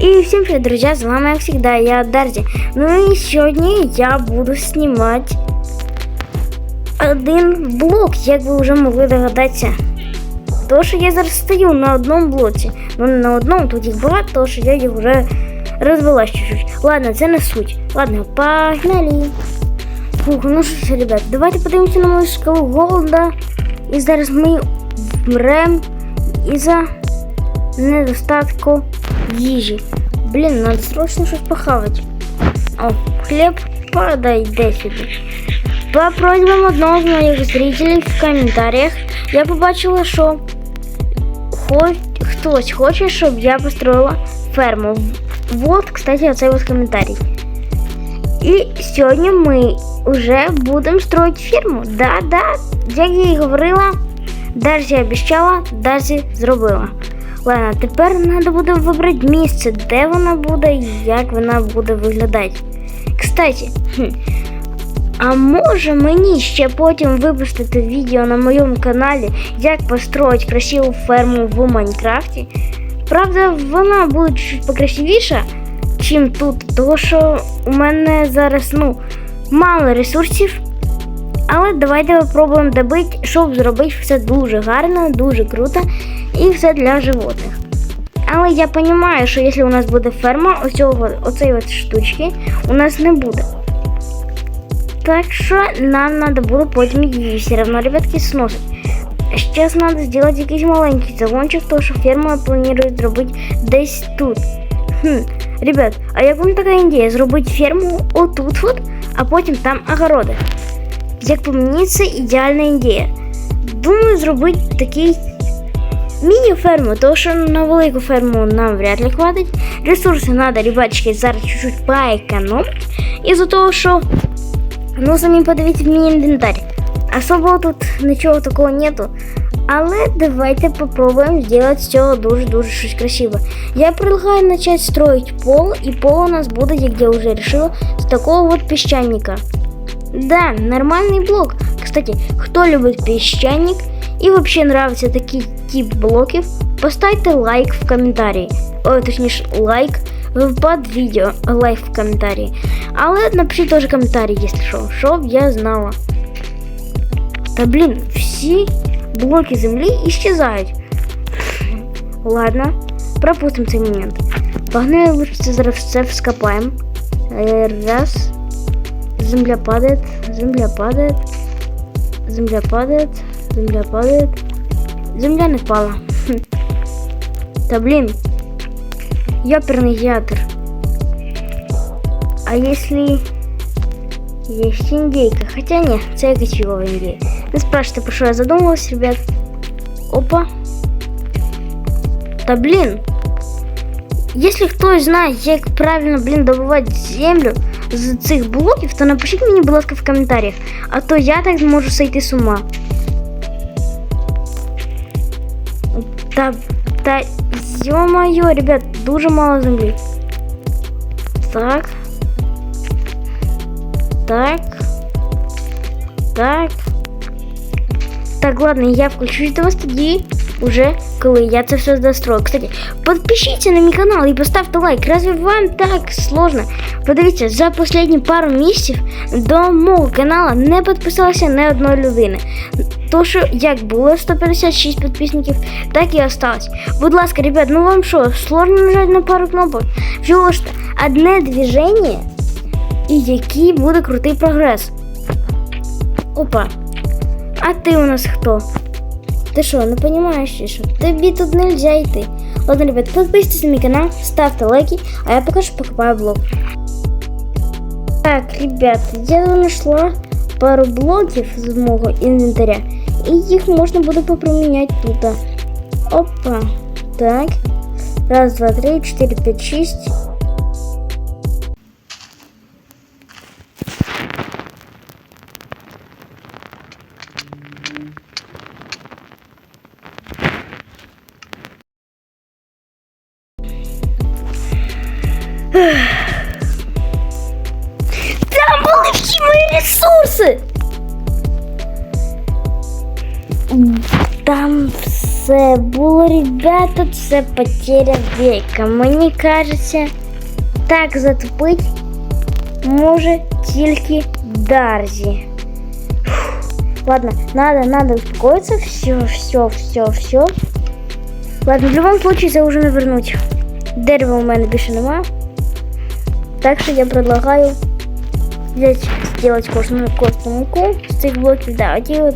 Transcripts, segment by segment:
И всем привет, друзья, с вами, как всегда, я Дарзи. Ну и сегодня я буду снимать один блок, як ви вже могли догадатися. То, що я зараз стою на одному блоці. Ну не на одному, тут їх багато, тому що я їх вже розвела чуть-чуть. Ладно, це не суть. Ладно, погнали. Фух, ну що ж, ребят, давайте подивимося на мою шкалу голода. І зараз ми вмрем із-за недостатку їжі. Блін, надо срочно щось похавати. О, хліб подойде сюди. По просьбам одного з моїх зрителей в коментарях я побачила, що хоч, хтось хоче, щоб я построила ферму. Вот, кстати, оцей вот коментарій. І сьогодні ми вже будемо строїти ферму. Да-да, як я і говорила, Дарзі обіцяла, Дарзі зробила. Ладно, тепер треба буде вибрати місце, де вона буде і як вона буде виглядати. Кстати, а може мені ще потім випустити відео на моєму каналі, як построїти красиву ферму в Майнкрафті? Правда, вона буде чуть покрасивіша, чим тут, тому що у мене зараз ну, мало ресурсів. Але давайте спробуємо добити, щоб зробити все дуже гарно, дуже круто і все для животних. Але я розумію, що якщо у нас буде ферма, оцього, оцеї от штучки у нас не буде. Так що нам треба буде потім її все одно, ребятки, сносити. Зараз треба зробити якийсь маленький загончик, тому що ферма планує зробити десь тут. Хм, ребят, а як вам така ідея? Зробити ферму отут, от, а потім там огороди. Як по мені, це ідеальна ідея. Думаю, зробити такий міні-ферму, тому що на велику ферму нам вряд ли хватить. Ресурси треба, ребятчики, зараз чуть-чуть поекономити. Із-за того, що, ну, самі подивіться в мій. Особо тут нічого такого нету. Але давайте зробити з цього дуже-дуже щось красиве. Я предлагаю почати строить пол, і пол у нас буде, як я вже решила, з такого от піщаника. Да, нормальный блок. Кстати, кто любит песчаник и вообще нравится такие тип блоков, поставьте лайк в комментарии. О, точнее, лайк под видео, лайк в комментарии. Але напишіть тоже комментарий, если что, чтоб я знала. Та блин, всі блоки землі исчезають. Ладно, пропустим цей момент. Погнали лучше це зараз все вскопаємо. Е, Раз. Земля падает, земля падает, земля падает, земля падает. Земля не впала. Хм. Та блин, ёперный ятр. А если есть индейка? Хотя нет, це якась чего індейка. Не спрашивайте, про що я задумалась, ребят. Опа. Та блин. Если хтось знає, як правильно, блін, добувати землю з цих блоків, то напишіть мені, будь ласка, в коментарях. А то я так зможу сойти з ума. Та, та, ё-моё, ребят, дуже мало землі. Так. Так. Так. Так, ладно, я включусь до вас тоді уже, коли я це все дострою. Кстати, підпишіться на мій канал і поставте лайк. Разве вам так сложно? Подивіться, за останні пару місяців до мого каналу не підписалося ні одної людини. То, що як було 156 підписників, так і осталось. Будь ласка, ребят, ну вам що, сложно нажати на пару кнопок? Всього ж одне движення, і який буде крутий прогрес. Опа. А ти у нас хто? Ты что, не понимаешь, что? Тебе тут нельзя идти. Ладно, ребят, подписывайтесь на мой канал, ставьте лайки, а я пока что покупаю блок. Так, ребят, я нашла пару блоків з мого інвентаря, і їх можна буде поприміняти тут. Опа. Так. Раз, два, три, чотири, п'ять, шість. це було, ребята, це потеря века. Мені кажеться, так затопить може тільки Дарзі. Фух. Ладно, надо, надо успокоиться. Все, все, все, все. Ладно, в любом случае це вже не вернуть. Дерева у мене більше нема. Так що я предлагаю взять, сделать костную, костную муку з цих блоків. Да, оті от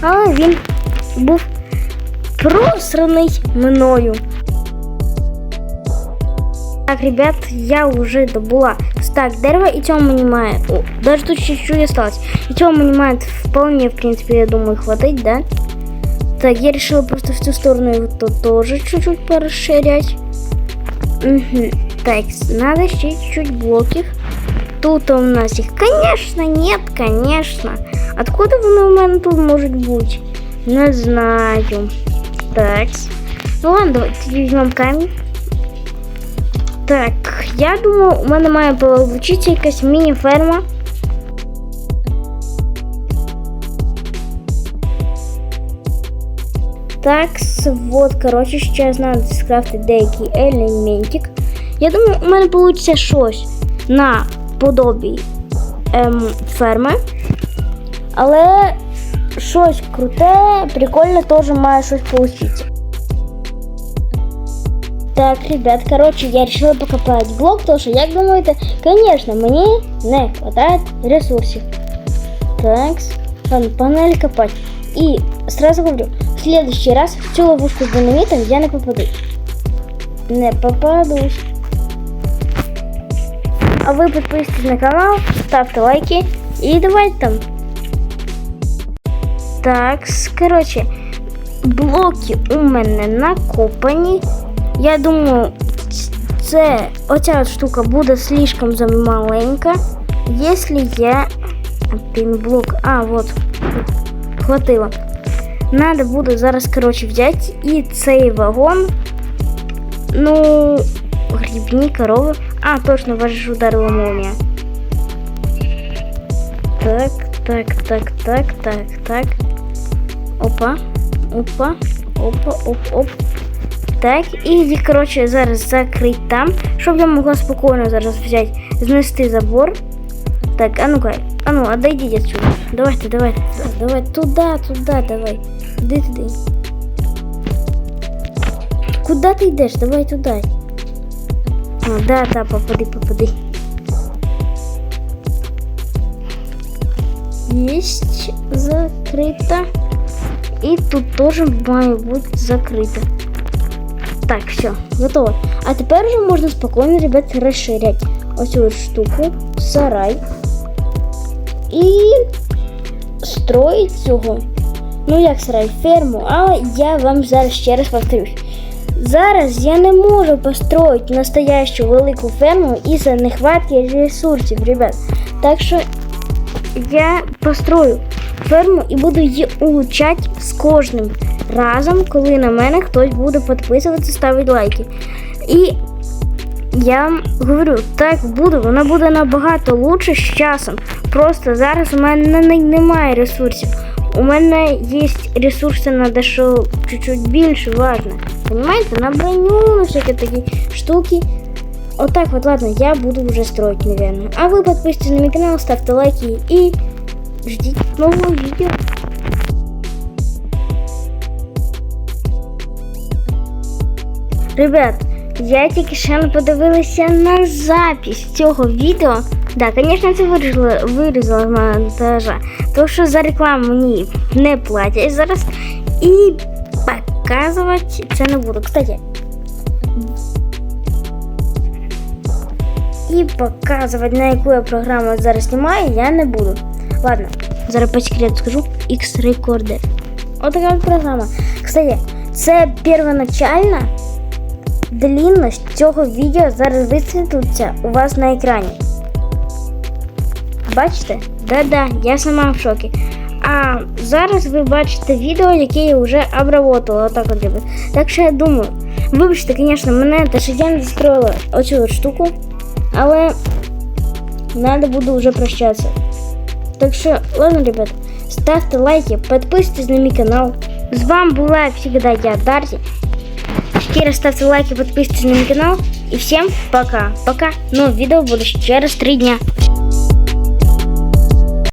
але він був просраний мною. Так, ребят, я уже добула стак дерева, и цього мені має... О, даже тут чуть-чуть осталось. И цього мені має вполне, в принципе, я думаю, хватить, да? Так, я решила просто в ту сторону его тут тоже чуть-чуть порасширять. Угу. Так, надо ще чуть-чуть блоків. Тут у нас їх, конечно, нет, конечно. Откуда вони у мене тут можуть бути? Не знаю. Так. Ну ладно, давайте візьмемо камінь. Так, я думаю, у мене має получитися якась міні-ферма. Так, вот, коротше, ще знаю скрафтити деякий елементик. Я думаю, у мене вийде щось на подобі ем, ферми. Але щось круте, прикольне теж має щось получитися. Так, ребят, короче, я решила покопать блок, потому что, як думаете, конечно, мне не хватает ресурсов. Так, ладно, погнали копать. И сразу говорю, в следующий раз в цю ловушку с динамитом я не попаду. Не попадусь. А вы подписывайтесь на канал, ставьте лайки и давайте там. Так, короче, блоки у мене накопані. Я думаю, це оця штука буде слишком замаленька. Якщо я. Пінблок. А, вот. Хватило. Надо буде зараз, короче, взяти і цей вагон. Ну, грибні корови. А, точно, вас же ударила молния. Так, так, так, так, так, так. Опа. Опа. Опа, оп, оп. Так, і їх, коротше, зараз закрить там, щоб я могла спокійно зараз взяти, знести забор. Так, а ну-ка, а ну, отойдіть отсюда. Давайте, давайте, давай, туда, туда, давай. Іди туди. Куда ти йдеш? Давай туди. О, да, да, попади, попади. Есть закрыто. И тут тоже має бути закрыто. Так, все, готово. А тепер вже можна спокійно, ребят, розширяти оцю от штуку, сарай. І строїть цього. Ну, як сарай, ферму, але я вам зараз ще раз повторюсь. Зараз я не можу построїти настоящу велику ферму із-за нехватки ресурсів, ребят. Так що я построю ферму і буду її улучшати з кожним разом, коли на мене хтось буде підписуватися, ставити лайки. І я вам говорю, так буде, вона буде набагато лучше з часом. Просто зараз у мене немає ресурсів. У мене є ресурси на дещо чуть-чуть більше, важно. Понимаете, на броню, на всякі такі штуки. Отак вот, ладно, я буду уже строить, наверное. А вы подписывайтесь на мой канал, ставьте лайки и ждите нового видео. Ребят, я тільки ще не подивилася на запись цього відео. Да, звісно, це вирізала, вирізала з монтажа. Тому що за рекламу мені не платять зараз. І показувати це не буду. Кстати. І показувати, на яку я програму зараз знімаю, я не буду. Ладно, зараз по секрету скажу X-Recorder. Отака от програма. Кстати, Це первоначальна длінність цього відео зараз висвітлиться у вас на екрані. Бачите? Да-да, я сама в шокі. А зараз ви бачите відео, яке я вже обработала. Отак от робити. Так що я думаю, вибачте, звісно, мене те, що я не застроїла оцю штуку, але надо буду вже прощатися. Так що, ладно, ребят, ставте лайки, підписуйтесь на мій канал. З вами була як всегда я, Дар'я. Ще раз ставте лайки, підписуйтесь на мій канал. І всім пока. Пока. Ну, відео буде через 3 дня.